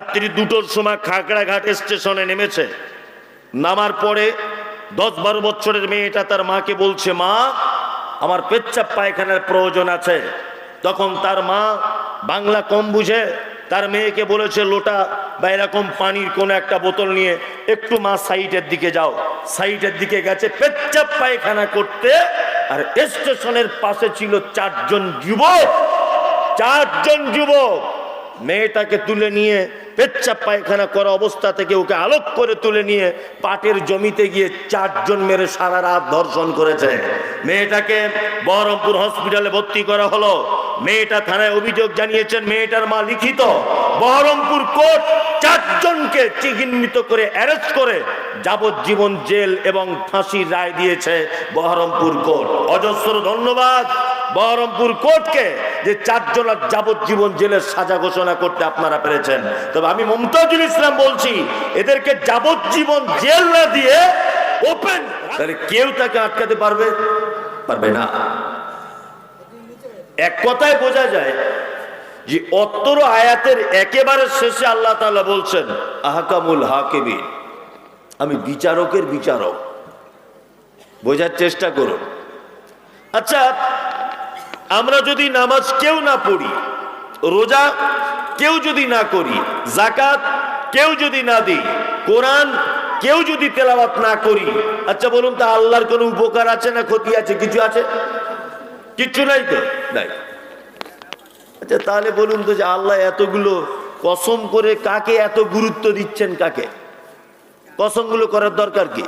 রাত্রি দুটোর সময় খাগড়াঘাট স্টেশনে নেমেছে। নামার পরে দশ বারো বছরের মেয়েটা তার মাকে বলছে, মা, আমার পেচ্ছাপ পায়খানার প্রয়োজন আছে। তখন তার মা বাংলা কম বুঝে, তার মেয়েকে বলেছে, লোটা, বা এরকম পানির কোনো একটা বোতল নিয়ে একটু মা সাইডের দিকে যাও। সাইডের দিকে গেছে, পেচ্ছাপ পায়খানা করতে, আর স্টেশনের পাশে ছিল চারজন যুবক চারজন যুবক। মেয়েটাকে তুলে নিয়ে পেচ্ছাপ পায়খানা করা অবস্থা থেকে ওকে আলোক করে তুলে নিয়ে পাটের জমিতে গিয়ে চারজন মেরে সারা রাত ধর্ষণ করেছে। মেয়েটাকে বহরমপুর হসপিটালে ভর্তি করা হলো। মেয়েটা থানায় অভিযোগ জানিয়েছেন, মেয়েটার মা লিখিত, বহরমপুর কোর্ট চারজনকে চিহ্নিত করে অ্যারেস্ট করে যাবজ্জীবন জেল এবং ফাঁসির রায় দিয়েছে বহরমপুর কোর্ট। অজস্র ধন্যবাদ। বহরমপুর কোর্টকে যে চারজন আর যাবজ্জীবন জেলের সাজা ঘোষণা করতে আপনারা পেরেছেন। তবে আমি মমতাজুল ইসলাম বলছি, এদেরকে যাবজ্জীবন জেল না দিয়ে ওপেন। তাহলে কেউ তাকে আটকাতে পারবে? পারবে না। এক কথায় বোঝা যায় যে অত্তর আয়াতের একেবারে শেষে আল্লাহ তালা বলছেন, আহকামুল হাকিমিন। আমি বিচারকের বিচারক। বোঝার চেষ্টা করুন। আচ্ছা আমরা যদি নামাজ কেউ না পড়ি, রোজা কেউ যদি না করি জাকাত কেউ যদি না দিই, কোরআন কেউ যদি তেলাওয়াত না করি আচ্ছা বলুন তো আল্লাহর কোনো উপকার আছে না ক্ষতি আছে, কিছু আছে? কিচ্ছু নাই তো? নাই। আচ্ছা তাহলে বলুন তো যে আল্লাহ এতগুলো কসম করে কাকে এত গুরুত্ব দিচ্ছেন কাকে? কসমগুলো করার দরকার কি?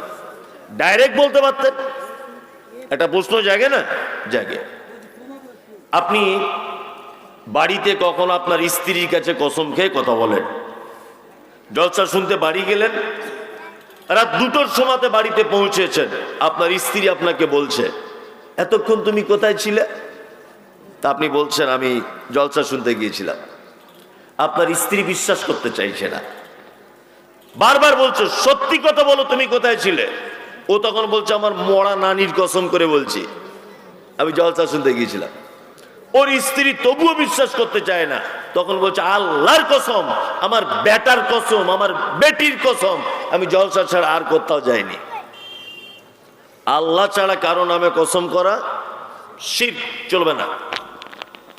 ডাইরেক্ট বলতে পারতেন? একটা প্রশ্ন জাগে না? জাগে। আপনি বাড়িতে কখন আপনার স্ত্রীর কাছে কসম খেয়ে কথা বলেন? জলসা শুনতে বাড়ি গেলেন, রাত দুটোর সময়তে বাড়িতে পৌঁছেছেন। আপনার স্ত্রী আপনাকে বলছে, এতক্ষণ তুমি কোথায় ছিলে? তা আপনি বলছেন, আমি জলসা শুনতে গিয়েছিলাম। আপনার স্ত্রী বিশ্বাস করতে চাইছে না। বারবার বলছো, সত্যি কথা বলো, তুমি কোথায় ছিলে? ও তখন বলছে, আমার মরা নানির কসম করে বলছি। আমি জলসা শুনতে গিয়েছিলাম। ওর স্ত্রী তবুও বিশ্বাস করতে চায় না। তখন বলছে, আল্লাহর কসম, আমার বেটার কসম, আমার বেটির কসম, আমি জলসা ছাড়া আর কোথাও যাইনি। আল্লাহ ছাড়া কারও নামে কসম করা শির, চলবে না।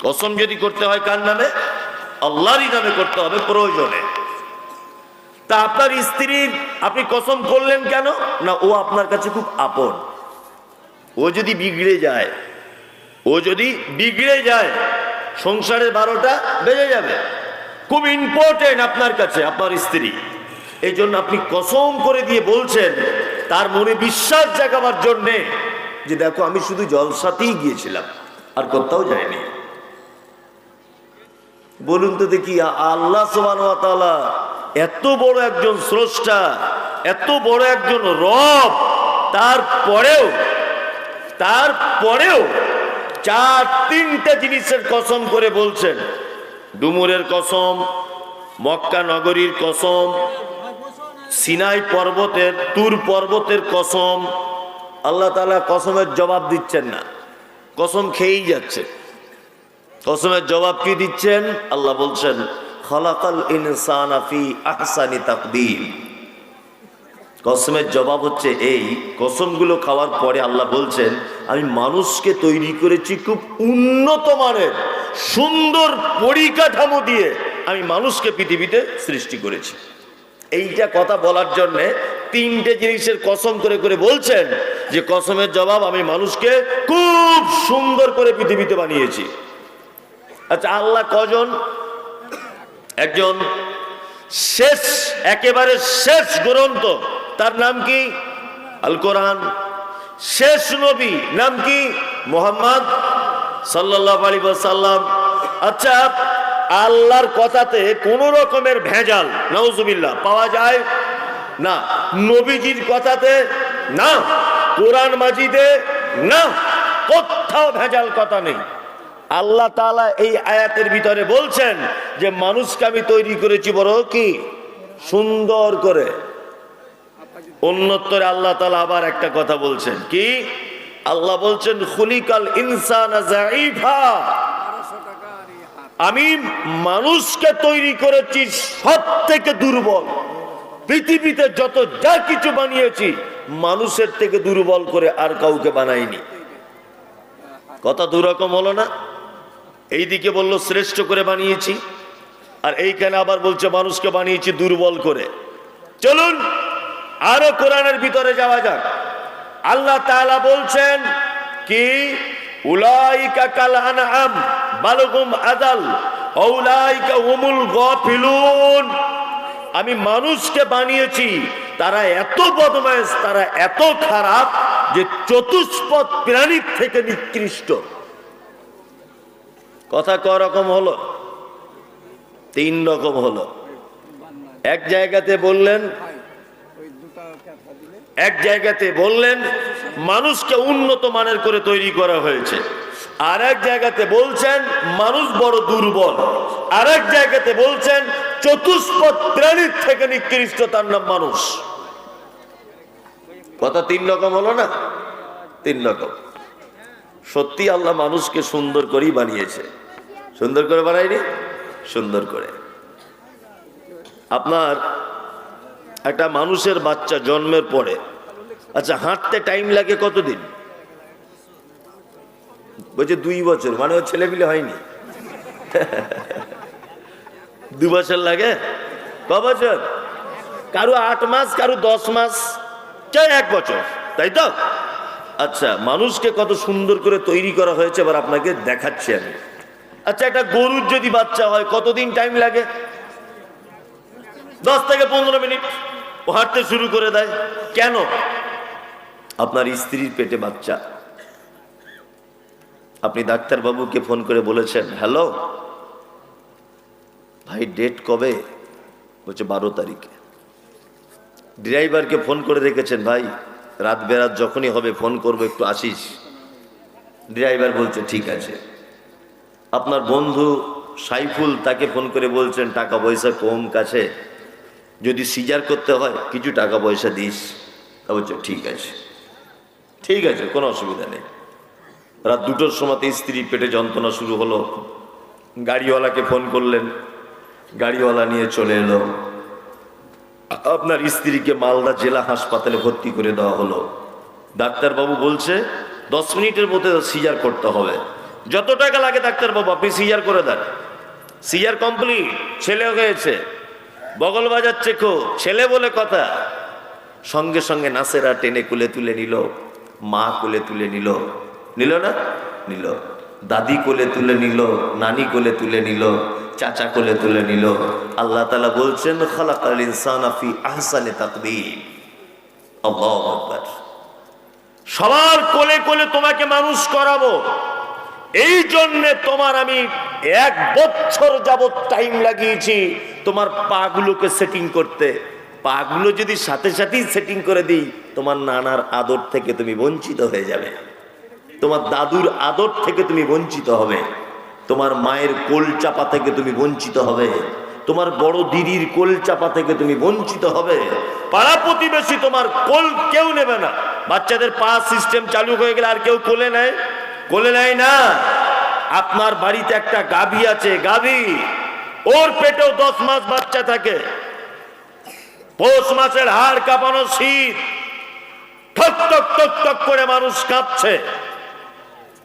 কসম যদি করতে হয় কার নামে? আল্লাহরই নামে করতে হবে, প্রয়োজনে। তা আপনার স্ত্রীর আপনি কসম করলেন কেন? না, ও আপনার কাছে খুব আপন। ও যদি বিগড়ে যায় ও যদি বিগড়ে যায়, সংসারের বারোটা বেজে যাবে। খুব ইম্পর্টেন্ট আপনার কাছে, আপনার স্ত্রী। এই জন্য আপনি কসম করে দিয়ে বলছেন, তার মনে বিশ্বাস জাগাবার জন্যে যে দেখো, আমি শুধু জলসাতেই গিয়েছিলাম, আর কোথাও যাইনি। বলুন তো দেখি, আল্লাহ সোবান এত বড় একজন স্রষ্টা, এত বড় একজন রব, তারপরেও তারপরেও চার, তিনটা জিনিসের কসম করে বলছেন। ডুমুরের কসম, মক্কা নগরীর কসম, সিনাই পর্বতের, তুর পর্বতের কসম। আল্লাহ তালা কসমের জবাব দিচ্ছেন না। কসম খেয়েই যাচ্ছে। কসমের জবাব কি দিচ্ছেন? আল্লাহ বলছেন, খলাকাল ইনসান আফি আহসানি তাকদীম। কসমের জবাব হচ্ছে এই। কসমগুলো খাওয়ার পরে আল্লাহ বলছেন, আমি মানুষকে তৈরি করেছি খুব উন্নত মানের, সুন্দর পরিকাঠামো দিয়ে আমি মানুষকে পৃথিবীতে সৃষ্টি করেছি। এইটা কথা বলার জন্যে তিনটে জিনিসের কসম করে করে বলছেন যে, কসমের জবাব আমি মানুষকে খুব সুন্দর করে পৃথিবীতে বানিয়েছি। আচ্ছা আল্লাহ কজন? একজন শেষ, একেবারে শেষ গ্রন্থ। তার নাম কি? আল কোরআন। শেষ নবী নাম কি? মোহাম্মদ সাল্লাহ আলী সাল্লাম আচ্ছা আল্লাহর কথাতে কোন রকমের ভেজাল নওজুবিল্লাহ পাওয়া যায়? না। নবীজির কথাতে না। কোরআন মাজিদে না। কোথাও ভেজাল কথা নেই। আল্লাহ তাআলা এই আয়াতের ভিতরে বলছেন যে, মানুষকে আমি তৈরি করেছি বড় কি? সুন্দর করে। অন্যত্তরে আল্লাহ তাআলা আবার একটা কথা বলছেন। কি? আল্লাহ বলছেন, খুলিকাল ইনসান আমি মানুষকে তৈরি করেছি সব থেকে দুর্বল। পৃথিবীতে যত যা কিছু বানিয়েছি, মানুষের থেকে দুর্বল করে আর কাউকে বানাইনি। কথা দুরকম হলো না? এইদিকে বলল, শ্রেষ্ঠ করে বানিয়েছি। আর এইখানে আবার বলছে, মানুষকে বানিয়েছি দুর্বল করে। চলুন আরও কোরআনের ভিতরে যাওয়া যাক। আল্লাহ তাআলা বলছেন কি? উলাইকা আমি মানুষকে বানিয়েছি, তারা এত বদমাইশ তারা এত খারাপ যে চতুষ্পদ প্রাণীর থেকে নিকৃষ্ট। কথা ক রকম হলো? তিন রকম হলো। এক জায়গাতে বললেন এক জায়গাতে বললেন, মানুষকে উন্নত মানের করে তৈরি করা হয়েছে। আর এক জায়গাতে বলছেন, মানুষ বড় দুর্বল। আর এক জায়গাতে বলছেন, চতুষ্পদ প্রাণীর থেকে নিকৃষ্ট তার নাম মানুষ। কথা তিন রকম হলো না? তিন রকম। সত্যি আল্লাহ মানুষকে সুন্দর করেই বানিয়েছে। সুন্দর করে বানায়নি? সুন্দর করে। আপনার একটা মানুষের বাচ্চা জন্মের পরে। আচ্ছা হাঁটতে টাইম লাগে কতদিন? বলছে দুই বছর মানে ও ছেলে পিলে হয়নি। দু বছর লাগে? ক বছর? কারও আট মাস, কারও দশ মাস, চাই এক বছর, তাই তো? আচ্ছা মানুষকে কত সুন্দর করে তৈরি করা হয়েছে, এবার আপনাকে দেখাচ্ছি আমি। আচ্ছা একটা গরুর যদি বাচ্চা হয়, কতদিন টাইম লাগে? দশ থেকে পনেরো মিনিট ও হাঁটতে শুরু করে দেয়। কেন? আপনার স্ত্রীর পেটে বাচ্চা। আপনি ডাক্তারবাবুকে ফোন করে বলেছেন, হ্যালো, ভাই, ডেট কবে? বলছে, বারো তারিখে। ড্রাইভারকে ফোন করে রেখেছেন, ভাই, রাত বেরাত যখনই হবে, ফোন করব, একটু আসিস। ড্রাইভার বলছে, ঠিক আছে। আপনার বন্ধু সাইফুল তাকে ফোন করে বলছেন, টাকা পয়সা কম কাছে। যদি সিজার করতে হয়, কিছু টাকা পয়সা দিস। তা ঠিক আছে। ঠিক আছে, কোনো অসুবিধা নেই। রাত দুটোর সময়তে স্ত্রী পেটে যন্ত্রণা শুরু হলো। গাড়িওয়ালাকে ফোন করলেন। গাড়িওয়ালা নিয়ে চলে এলো। আপনার স্ত্রীকে মালদা জেলা হাসপাতালে ভর্তি করে দেওয়া হলো। ডাক্তারবাবু বলছে, দশ মিনিটের মধ্যে সিজার করতে হবে। যত টাকা লাগে ডাক্তারবাবু, আপনি সিজার করে দেন। সিজার কমপ্লিট, ছেলে হয়েছে। বগল বাজাচ্ছে খো ছেলে বলে কথা। সঙ্গে সঙ্গে নাসেরা টেনে কুলে তুলে নিল, মা কোলে তুলে নিল। নিল না? নিল। দাদি কোলে তুলে নিল, নানি কোলে তুলে নিল, চাচা কোলে তুলে নিল। আল্লাহ তালা বলছেন, খালাকাল ইনসান আফি আহসানে আল্লাহু সবার কোলে কোলে তোমাকে মানুষ করাবো। এই জন্যে তোমার আমি এক বছর যাবৎ টাইম লাগিয়েছি তোমার পাগুলোকে সেটিং করতে। পাগুলো যদি সাথে সাথেই সেটিং করে দিই, তোমার নানার আদর থেকে তুমি বঞ্চিত হয়ে যাবে। তোমার দাদুর আদর থেকে তুমি বঞ্চিত হবে। তোমার মায়ের কোল চাপা থেকে তুমি বঞ্চিত হবে। তোমার বড় দিদির কোল চাপা থেকে তুমি বঞ্চিত হবে। পাড়া প্রতিবেশী তোমার কোল কেউ নেবে না। বাচ্চাদের পা সিস্টেম চালু হয়ে গেলে আর কেউ কোলে নেয়। কোলে নেয় না। আপনার বাড়িতে একটা গাভী আছে, গাভী। ওর পেটেও দশ মাস বাচ্চা থাকে। পৌষ মাসের হাড় কাঁপানো শীত। ঠক ঠক ঠক ঠক করে মানুষ কাঁপছে।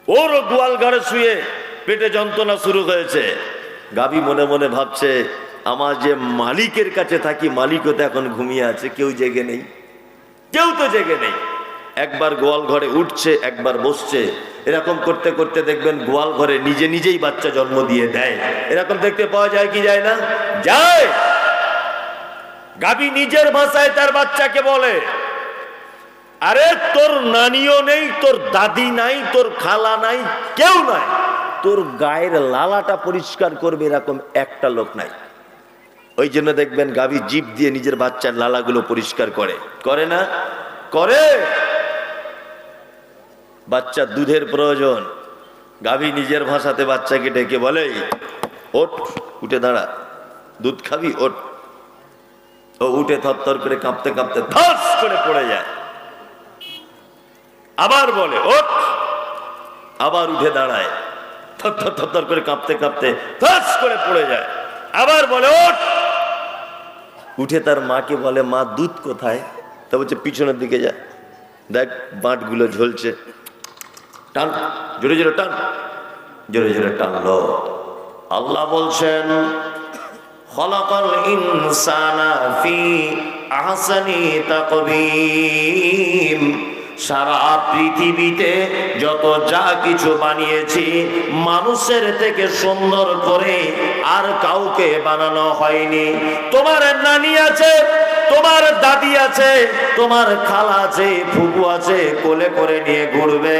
ওরও গোয়াল ঘরে শুয়ে পেটে যন্ত্রণা শুরু হয়েছে। গাবি মনে মনে ভাবছে, আমার যে মালিকের কাছে থাকি, মালিকও তো এখন ঘুমিয়ে আছে, কেউ জেগে নেই। কেউ তো জেগে নেই। একবার গোয়াল ঘরে উঠছে, একবার বসছে। এরকম করতে করতে দেখবেন গোয়াল ঘরে নিজে নিজেই বাচ্চা জন্ম দিয়ে দেয়। এরকম দেখতে পাওয়া যায় কি যায় না? যায়! গাবি নিজের ভাষায় তার বাচ্চাকে বলে, আরে, তোর নানিও নেই, তোর দাদি নাই, তোর খালা নাই, কেউ নাই। তোর গায়ের লালাটা পরিষ্কার করবে এরকম একটা লোক নাই। ওই জন্য দেখবেন গাভী জিপ দিয়ে নিজের বাচ্চার লালাগুলো পরিষ্কার করে। করে না? করে! বাচ্চার দুধের প্রয়োজন। গাভী নিজের ভাষাতে বাচ্চাকে ডেকে বলে, ওঠ, উঠে দাঁড়া। দুধ খাবি? ওঠ। ও উঠে থরথর করে কাঁপতে কাঁপতে ধস করে পড়ে যায়। আবার বলে, ওঠ। আবার উঠে দাঁড়ায়। থর থর থর করে কাঁপতে কাঁপতে ধস করে পড়ে যায়। আবার বলে, ওঠ। উঠে তার মাকে বলে, মা, দুধ কোথায়? তা বলছে, পিছনের দিকে যা। দেখ, বাঁটগুলো ঝলছে। টান, জোরে জোরে টান, জোরে জোরে টানলো আল্লাহ বলছেন, খলাকাল ইনসানা ফি আহসানি তাকবীম। সারা পৃথিবীতে যত যা কিছু বানিয়েছি, মানুষের থেকে সুন্দর করে আর কাউকে বানানো হয়নি। তোমার নানি আছে? তোমার দাদি আছে, তোমার খালা আছে ফুপু আছে, কোলে করে নিয়ে ঘুরবে।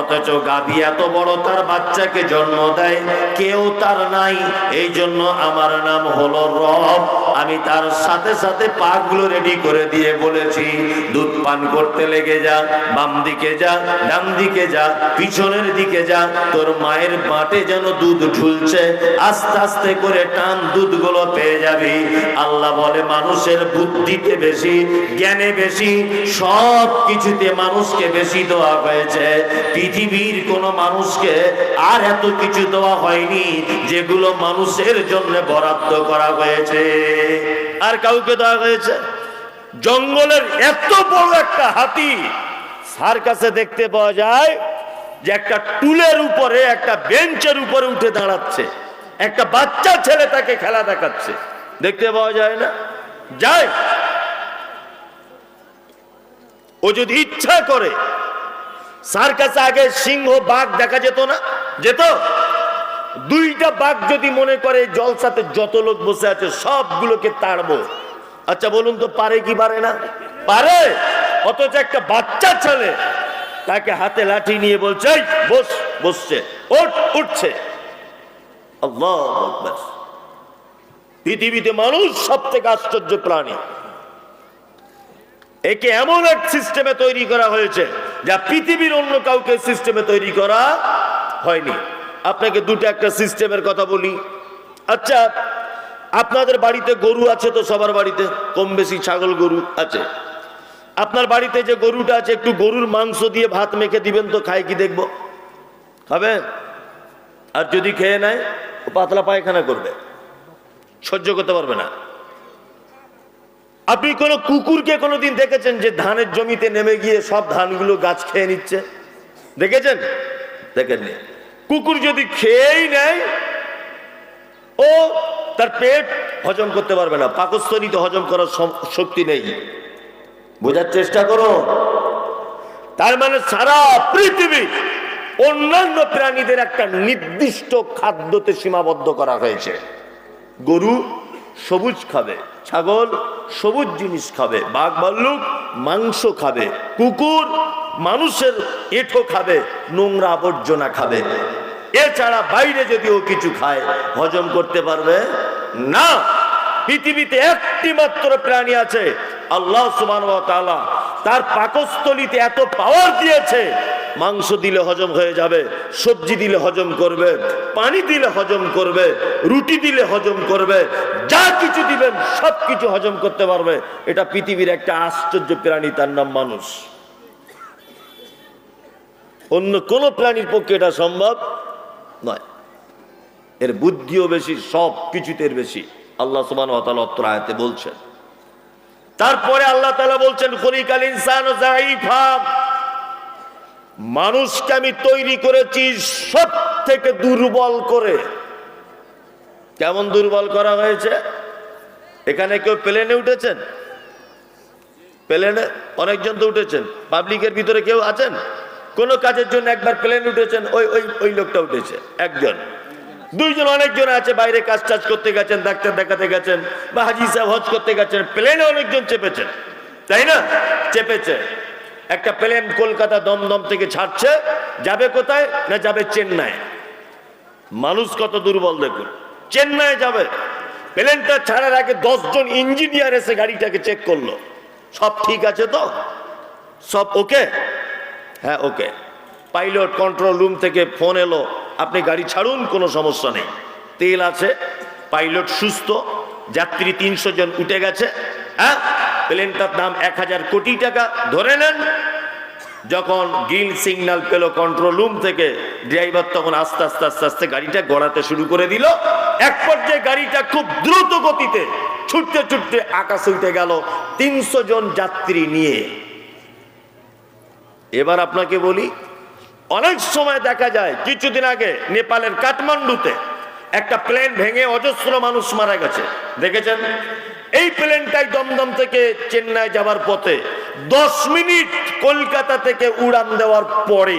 অথচ গাভী এত বড়, তার বাচ্চাকে জন্ম দেয়, কেউ তার নাই। এই জন্য আমার নাম হলো রব। আমি তার সাথে সাথে পাগুলো রেডি করে দিয়ে বলেছি, দুধ পান করতে লেগে যা, বাম দিকে যা, ডান দিকে যা, পিছনের দিকে যা, তোর মায়ের বাটে যেন দুধ ঢুলছে আস্তে আস্তে করে টান দুধগুলো পেয়ে যাবি। আল্লাহ বলে, মানুষের বুদ্ধিতে বেশি, জ্ঞানে বেশি সব কিছুতে মানুষকে বেশি দেওয়া হয়েছে। পৃথিবীর কোন মানুষকে আর এত কিছু দেওয়া হয়নি যেগুলো মানুষের জন্য বরাদ্দ করা হয়েছে। আর কাউকে দেওয়া হয়েছে? জঙ্গলের এত বড় একটা হাতি সার কাছে দেখতে পাওয়া যায় যে একটা টুলের উপরে, একটা বেঞ্চের উপরে উঠে দাঁড়াচ্ছে। একটা বাচ্চা ছেলে তাকে খেলা দেখাচ্ছে। দেখতে পাওয়া যায় না? যায়। ও যদি ইচ্ছা করে সার কাছে আগে সিংহ বাঘ দেখা যেত না? যেত? দুইটা বাঘ যদি মনে করে জলসাতে যত লোক বসে আছে, সবগুলোকে তাড়বো। আচ্ছা বলুন তো, পারে কি পারে না? পারে! অথচ একটা বাচ্চা ছেলে তাকে হাতে লাঠি নিয়ে বলছে বস, বসছে। ওঠ, উঠছে। পৃথিবীতে মানুষ সব থেকে আশ্চর্য প্রাণী। একে এমন এক সিস্টেমে তৈরি করা হয়েছে যা পৃথিবীর অন্য কাউকে সিস্টেমে তৈরি করা হয়নি। আপনাকে দুটো একটা সিস্টেমের কথা বলি। আচ্ছা আপনাদের বাড়িতে গরু আছে তো সবার বাড়িতে? কম বেশি ছাগল গরু আছে। আপনার বাড়িতে যে গরুটা আছে, একটু গরুর মাংস দিয়ে ভাত মেখে দিবেন তো খায় কি দেখব? খাবে? আর যদি খেয়ে নেয় পাতলা পায়খানা করবে। সহ্য করতে পারবে না। আপনি কোনো কুকুরকে কোনোদিন দেখেছেন যে ধানের জমিতে নেমে গিয়ে সব ধানগুলো গাছ খেয়ে নিচ্ছে? দেখেছেন? দেখেননি। কুকুর যদি খেয়েই নেয়, ও তার পেট হজম করতে পারবে না পাকস্থলীতে হজম করার শক্তি নেই। বোঝার চেষ্টা করো তার মানে সারা পৃথিবী অন্যান্য প্রাণীদের একটা নির্দিষ্ট খাদ্যতে সীমাবদ্ধ করা হয়েছে। গরু সবুজ খাবে, ছাগল সবুজ জিনিস খাবে, বাঘ ভাল্লুক মাংস খাবে, কুকুর মানুষের এঁঠো খাবে, নোংরা আবর্জনা খাবে। এছাড়া বাইরে যদি ও কিছু খায়, হজম করতে পারবে? না। পৃথিবীতে একটি মাত্র প্রাণী আছে, আল্লাহ সুবান তার পাকস্থলিতে এত পাওয়ার দিয়েছে মাংস দিলে হজম হয়ে যাবে, সবজি দিলে হজম করবে, পানি দিলে হজম করবে, রুটি দিলে হজম করবে, যা কিছু দিবেন সব কিছু হজম করতে পারবে। এটা পৃথিবীর একটা আশ্চর্য প্রাণী, তার নাম মানুষ। অন্য কোন প্রাণীর পক্ষে এটা সম্ভব নয়। এর বুদ্ধিও বেশি, সব কিছুতে বেশি। আল্লাহ সুবান অত্র বলছেন। তারপরে আল্লাহ তালা বলছেন খরিকাল ইনসান ও মানুষকে আমি তৈরি করেছি সব থেকে দুর্বল করে। কেমন দুর্বল করা হয়েছে? এখানে কেউ প্লেনে উঠেছেন? প্লেনে অনেকজন তো উঠেছেন। পাবলিকের ভিতরে কেউ আছেন? কোন কাজের জন্য একবার প্লেন উঠেছেন? ওই ওই ওই লোকটা উঠেছে, একজন। দুইজন অনেকজন আছে, বাইরে কাজ টাজ করতে গেছেন, ডাক্তার দেখাতে গেছেন, বা হাজি সাহেব হজ করতে গেছেন, প্লেনে অনেকজন চেপেছেন। তাই না? চেপেছে। একটা প্লেন কলকাতা দমদম থেকে ছাড়ছে, যাবে কোথায় না যাবে চেন্নাই? মানুষ কত দুর্বল দেখুন। চেন্নাই যাবে। প্লেনটা ছাড়ার আগে দশজন ইঞ্জিনিয়ার এসে গাড়িটাকে চেক করল। সব ঠিক আছে তো? সব ওকে হ্যাঁ ওকে পাইলট কন্ট্রোল রুম থেকে ফোন এলো, আপনি গাড়ি ছাড়ুন, কোনো সমস্যা নেই। তেল আছে পাইলট সুস্থ, যাত্রী তিনশো জন উঠে গেছে হ্যাঁ? প্লেনটার দাম এক হাজার কোটি টাকা। ধরে নেন, যখন গ্রিন সিগন্যাল পেল কন্ট্রোল রুম থেকে ড্রাইভার তখন আস্তে আস্তে আস্তে আস্তে গাড়িটা গড়াতে শুরু করে দিল। এক পর্যায়ে গাড়িটা খুব দ্রুত গতিতে ছুটতে ছুটতে আকাশে উঠে গেল তিনশো জন যাত্রী নিয়ে। এবার আপনাকে বলি, অনেক সময় দেখা যায়, কিছুদিন আগে নেপালের কাঠমান্ডুতে একটা প্লেন ভেঙে অজস্র মানুষ মারা গেছে। দেখেছেন? এই প্লেনটাই দমদম থেকে চেন্নাই যাবার পথে। দশ মিনিট কলকাতা থেকে উড়ান দেওয়ার পরে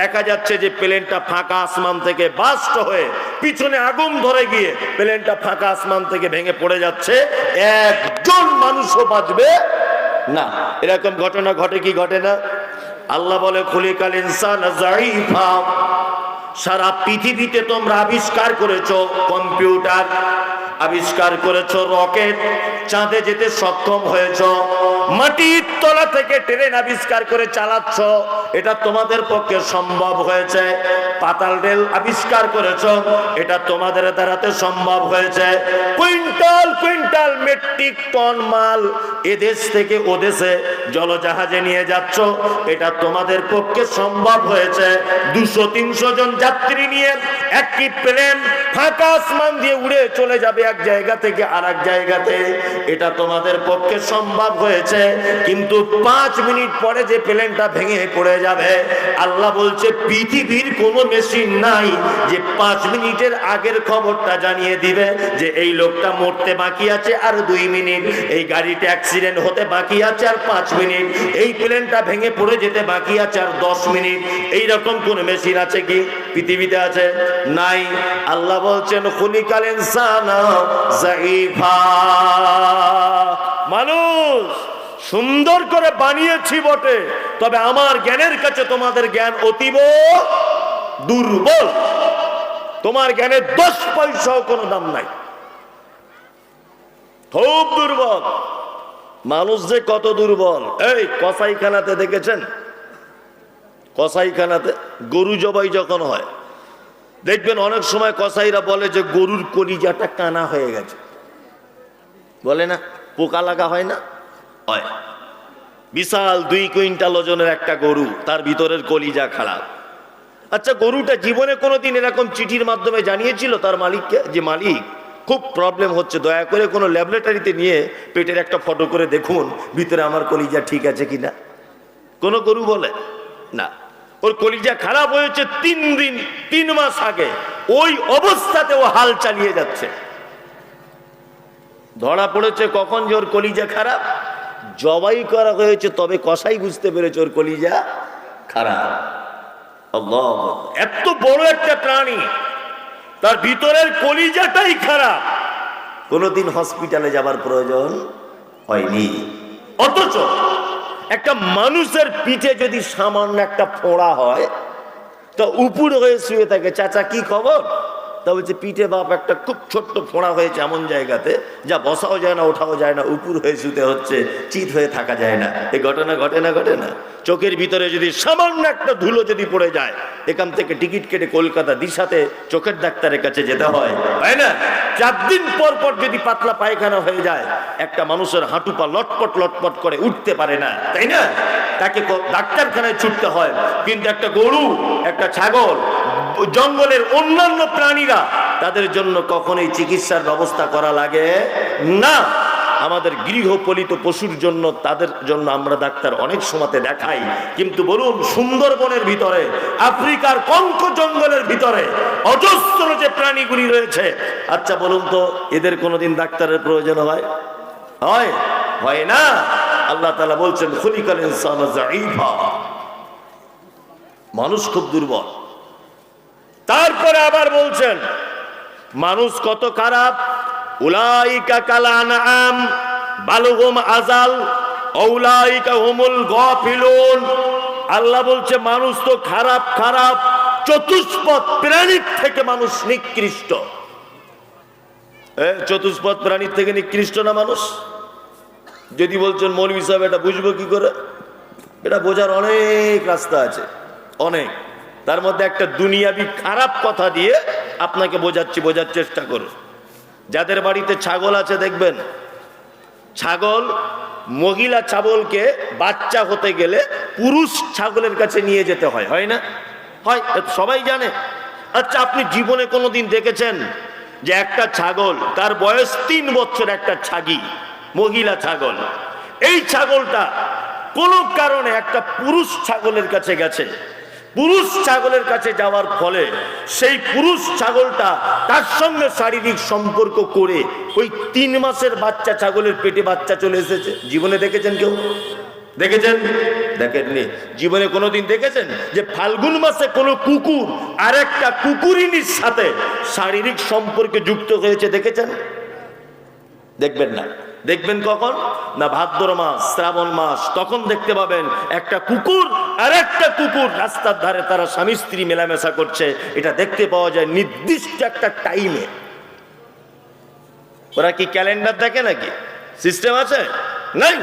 দেখা যাচ্ছে যে প্লেনটা ফাঁকা আসমান থেকে বাস্ট হয়ে পিছনে আগুন ধরে গিয়ে প্লেনটা ফাঁকা আসমান থেকে ভেঙে পড়ে যাচ্ছে। একজন মানুষও বাঁচবে না। এরকম ঘটনা ঘটে কি ঘটে না? আল্লাহ বলে, খুলিকাল ইনসান সারা পৃথিবীতে তোমরা আবিষ্কার করেছ কম্পিউটার। আবিষ্কার করেছ রকেট চাঁদে যেতে সক্ষম হয়েছ। মাটির তলা থেকে ট্রেন আবিষ্কার করে চালাচ্ছ। এটা তোমাদের পক্ষে সম্ভব হয়েছে। পাতাল রেল আবিষ্কার করেছ। এটা তোমাদের দ্বারাতে সম্ভব হয়েছে। কুইন্টাল কুইন্টাল মেট্রিক টন মাল এদেশ থেকে ওদেশে জলজাহাজে নিয়ে যাচ্ছ। এটা তোমাদের পক্ষে সম্ভব হয়েছে। দুশো, তিনশো জন যাত্রী নিয়ে একটি প্লেন ফাঁকা আসমান দিয়ে উড়ে চলে যাবে এক জায়গা থেকে আর এক জায়গাতে, এটা তোমাদের পক্ষে সম্ভব হয়েছে। কিন্তু পাঁচ মিনিট পরে যে প্লেনটা ভেঙে পড়ে যাবে, আল্লাহ বলছে, পৃথিবীর কোনো মেশিন নাই যে পাঁচ মিনিটের আগের খবরটা জানিয়ে দিবে যে এই লোকটা মরতে বাকি আছে আর দুই মিনিট, এই গাড়িটা অ্যাক্সিডেন্ট হতে বাকি আছে আর পাঁচ মিনিট, এই প্লেনটা ভেঙে পড়ে যেতে বাকি আছে আর দশ মিনিট। এই রকম কোন মেশিন আছে কি পৃথিবীতে আছে? নাই। আল্লাহ বলছেন, খুলিকাল ইনসান মানুষ, সুন্দর করে বানিয়েছি বটে, তবে আমার জ্ঞানের কাছে তোমাদের জ্ঞান অতীব দুর্বল। তোমার জ্ঞানের দশ পয়সাও কোনো দাম নাই। খুব দুর্বল। মানুষ যে কত দুর্বল। এই, কসাইখানাতে দেখেছেন? কসাইখানাতে গরু জবাই যখন হয় দেখবেন অনেক সময় কসাইরা বলে যে গরুর কলিজাটা কানা হয়ে গেছে। বলে না, পোকা লাগা হয় না? হয়। বিশাল দুই কুইন্টাল ওজনের একটা গরু, তার ভিতরের কলিজা খারাপ আচ্ছা গরুটা জীবনে কোনোদিন এরকম চিঠির মাধ্যমে জানিয়েছিল তার মালিককে? যে মালিক, খুব প্রবলেম হচ্ছে, দয়া করে কোনো ল্যাবরেটরিতে নিয়ে পেটের একটা ফটো করে দেখুন, ভিতরে আমার কলিজা ঠিক আছে কিনা? কোনো গরু বলে? না। ওর কলিজা খারাপ হয়েছে তিন দিন, তিন মাস আগে। ওই অবস্থাতে ও হাল চালিয়ে যাচ্ছে। ধরা পড়েছে কখন যে ওর কলিজা খারাপ? জবাই করা হয়েছে, তবে কষাই বুঝতে পেরেছে ওর কলিজা খারাপ। এত বড় একটা প্রাণী, তার ভিতরের কলিজাটাই খারাপ। কোনোদিন হসপিটালে যাবার প্রয়োজন হয়নি। অথচ একটা মানুষের পিঠে যদি সামান্য একটা ফোড়া হয়, তো উপর হয়ে শুয়ে থাকে। চাচা, কি খবর? তা বলছে পিঠে বাপ একটা খুব ছোট্ট ফোঁড়া হয়েছে এমন জায়গাতে, যা বসাও যায় না, ওঠাও যায় না, উপর হয়ে শুতে হচ্ছে, চিত হয়ে থাকা যায় না। এই ঘটনা ঘটে না ঘটে না। চোখের ভিতরে যদি সামান্য একটা ধুলো যদি পড়ে যায়, এখান থেকে টিকিট কেটে কলকাতা দিশাতে চোখের ডাক্তারের কাছে যেতে হয়। তাই না? চার দিন পর পর যদি পাতলা পায়খানা হয়ে যায়, একটা মানুষের হাঁটু পা লটপট লটপট করে উঠতে পারে না। তাই না? তাকে ডাক্তারখানায় ছুটতে হয়। কিন্তু একটা গরু, একটা ছাগল, জঙ্গলের অন্যান্য প্রাণীরা তাদের জন্য কখনোই চিকিৎসার ব্যবস্থা করা লাগে না। আমাদের গৃহপালিত পশুর জন্য তাদের জন্য আমরা ডাক্তার অনেক সময়তে দেখাই। কিন্তু বলুন, সুন্দরবনের ভিতরে, আফ্রিকার কঙ্ক জঙ্গলের ভিতরে অজস্র যে প্রাণীগুলি রয়েছে। আচ্ছা বলুন তো, এদের কোনোদিন ডাক্তারের প্রয়োজন হয়? হয়? হয় না। আল্লাহ তালা বলছেন, খলিকাল মানুষ খুব দুর্বল। তারপরে আবার বলছেন, মানুষ কত খারাপ? উলাইকা কালান আম বালুহুম আজাল ঔলাইকা হুমুল গফিলুন। আল্লাহ বলছে, মানুষ তো খারাপ খারাপ, চতুষ্পদ প্রাণীর থেকে মানুষ নিকৃষ্ট। চতুষ্পদ প্রাণীর থেকে নিকৃষ্ট না মানুষ? যদি বলছেন, মৌলবী সাহেব, এটা বুঝব কি করে? এটা বোঝার অনেক রাস্তা আছে, অনেক। তার মধ্যে একটা দুনিয়াবি খারাপ কথা দিয়ে আপনাকে বোঝাচ্ছি, বোঝার চেষ্টা করুন। যাদের বাড়িতে ছাগল আছে, দেখবেন? ছাগল মহিলা ছাগলকে বাচ্চা হতে গেলে পুরুষ ছাগলের কাছে নিয়ে যেতে হয় হয় না? হয় সবাই জানে। আচ্ছা আপনি জীবনে কোনোদিন দেখেছেন যে একটা ছাগল, তার বয়স তিন বছর একটা ছাগি, মহিলা ছাগল, এই ছাগলটা কোনো কারণে একটা পুরুষ ছাগলের কাছে গেছে? পুরুষ ছাগলের কাছে যাওয়ার ফলে সেই পুরুষ ছাগলটা তার সঙ্গে শারীরিক সম্পর্ক করে ওই তিন মাসের বাচ্চা ছাগলের পেটে বাচ্চা চলে এসেছে। জীবনে দেখেছেন কেউ? দেখেছেন? দেখেননি। জীবনে কোনোদিন দেখেছেন যে ফাল্গুন মাসে কোনো কুকুর আরেকটা কুকুরিনীর সাথে শারীরিক সম্পর্কে যুক্ত হয়েছে দেখেছেন? দেখবেন না। দেখবেন কখন? না ভাদ্র মাস, শ্রাবণ মাস, তখন দেখতে পাবেন একটা কুকুর আর একটা কুকুর রাস্তার ধারে তারা স্বামী স্ত্রী মেলামেশা করছে। এটা দেখতে পাওয়া যায় নির্দিষ্ট একটা টাইমে ওরা কি ক্যালেন্ডার দেখে নাকি? সিস্টেম আছে? নাই।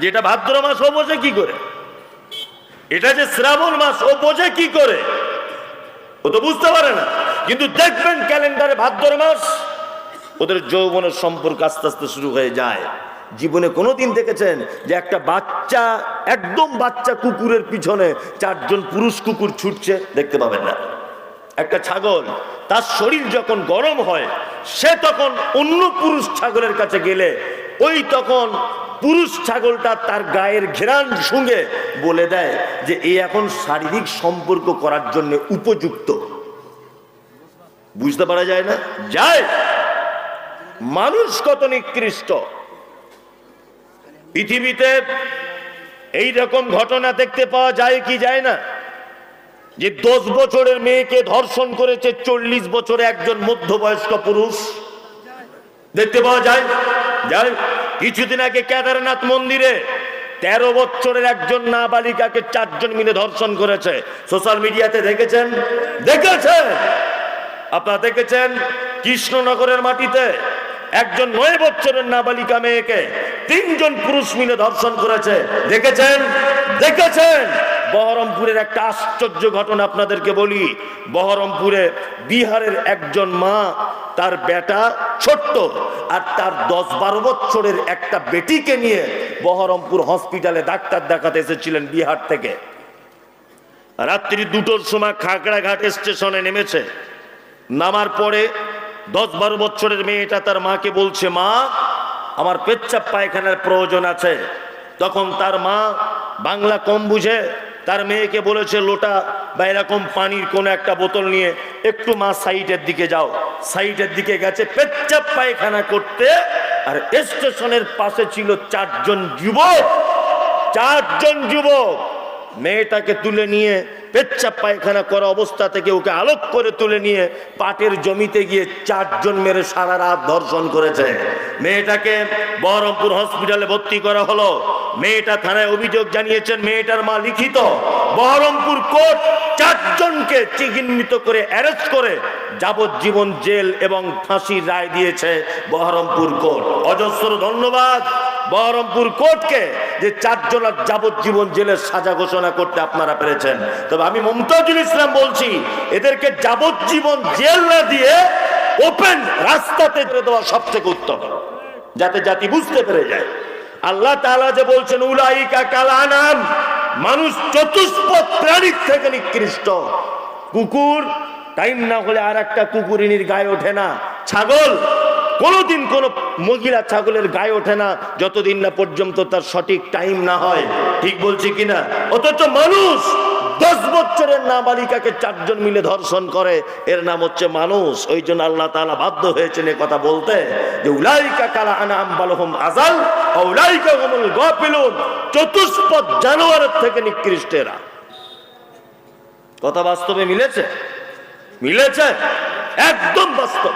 যেটা ভাদ্র মাস ও বোঝে কি করে? এটা যে শ্রাবণ মাস ও বোঝে কি করে? ও তো বুঝতে পারে না। কিন্তু দেখবেন ক্যালেন্ডারে ভাদ্র মাস ওদের যৌবনের সম্পর্ক আস্তে আস্তে শুরু হয়ে যায়। জীবনে কোনোদিন দেখেছেন যে একটা বাচ্চা, একদম বাচ্চা কুকুরের পিছনে চারজন পুরুষ কুকুর ছুটছে? দেখতে পাবেন না। একটা ছাগল, তার শরীর যখন গরম হয়, সে তখন অন্য পুরুষ ছাগলের কাছে গেলে, ওই তখন পুরুষ ছাগলটা তার গায়ের ঘেরান সঙ্গে বলে দেয় যে এই এখন শারীরিক সম্পর্ক করার জন্য উপযুক্ত। বুঝতে পারা যায় না? যায়। মানুষ কত নিকৃষ্ট। পৃথিবীতে এই রকম ঘটনা দেখতে পাওয়া যায় কি যায় না? যে দশ বছরের মেয়েকে ধর্ষণ করেছে চল্লিশ বছরে একজন মধ্যবয়স্ক পুরুষ। দেখতে পাওয়া যায় যায় কিছুদিন আগে কেদারনাথ মন্দিরে তেরো বছরের একজন নাবালিকাকে চারজন মিলে ধর্ষণ করেছে। সোশ্যাল মিডিয়াতে দেখেছেন? দেখেছেন! আপনারা দেখেছেন? কৃষ্ণনগরের মাটিতে একজন নয় বছরের নাবালিকা মেয়েকে তিনজন পুরুষ মিলে ধর্ষণ করেছে। দেখেছেন? দেখেছেন? বহরমপুরের একটা আশ্চর্য ঘটনা আপনাদেরকে বলি। বহরমপুরে বিহারের একজন মা, তার বেটা ছোট্ট আর তার দশ বারো বছরের একটা বেটিকে নিয়ে বহরমপুর হসপিটালে ডাক্তার দেখাতে এসেছিলেন বিহার থেকে। রাত্রি দুটোর সময় খাগড়াঘাট স্টেশনে নেমেছে। নামার পরে দশ বারো বছরের মেয়েটা তার মাকে বলছে, মা, আমার পেচ্ছাপ পায়খানার প্রয়োজন আছে। তখন তার মা বাংলা কম বুঝে, তার মেয়েকে বলেছে, লোটা, বা এরকম পানির কোনো একটা বোতল নিয়ে একটু মা সাইডের দিকে যাও। সাইডের দিকে গেছে, পেচ্ছাপ পায়খানা করতে, আর স্টেশনের পাশে ছিল চারজন যুবক চারজন যুবক। মেয়েটাকে তুলে নিয়ে পেচ্ছাপ পায়খানা করা অবস্থা থেকে ওকে আলোক করে তুলে নিয়ে পাটের জমিতে গিয়ে চারজন মেরে সারা রাত ধর্ষণ করেছে। মেয়েটাকে বহরমপুর হসপিটালে ভর্তি করা হলো। মেয়েটা থানায় অভিযোগ জানিয়েছেন, মেয়েটার মা লিখিত, বহরমপুর কোর্ট চারজনকে চিহ্নিত করে অ্যারেস্ট করে যাবজ্জীবন জেল এবং ফাঁসির রায় দিয়েছে বহরমপুর কোর্ট। অজস্র ধন্যবাদ। বহরমপুর কোর্টকে যে চারজন যাবজ্জীবন জেলের সাজা ঘোষণা করতে আপনারা পেরেছেন। তবে আমি মমতাজুল ইসলাম বলছি, এদেরকে যাবজ্জীবন জেল না দিয়ে ওপেন রাস্তাতে দেওয়া সব থেকে উত্তম, যাতে জাতি বুঝতে পেরে যায়। আল্লাহ তাআলা যে বলছেন, উলাইকা কালানাম মানুষ চতুষ্পদ প্রাণীর থেকে নিকৃষ্ট। কুকুর, টাইম না হলে আর একটা কুকুরিনীর গায়ে ওঠে না। ছাগল কোনোদিন কোন মহিলা ছাগলের গায়ে ওঠে না, যতদিন না পর্যন্ত তার সঠিক টাইম না হয়। ঠিক বলছি কিনা অথচ মানুষ দশ বছরের নাবালিকাকে চারজন মিলে ধর্ষণ করে, এর নাম হচ্ছে মানুষ। ওই জন্য আল্লাহ তালা বাধ্য হয়েছেন এ কথা বলতে, যে উলাইকা কালা আনাম বালহুম আজাল উলাইকা হুমুল গাফিলুন। চতুষ্পদ জানোয়ারের থেকে নিকৃষ্ট এরা। কথা বাস্তবে মিলেছে? মিলেছে? একদম বাস্তব।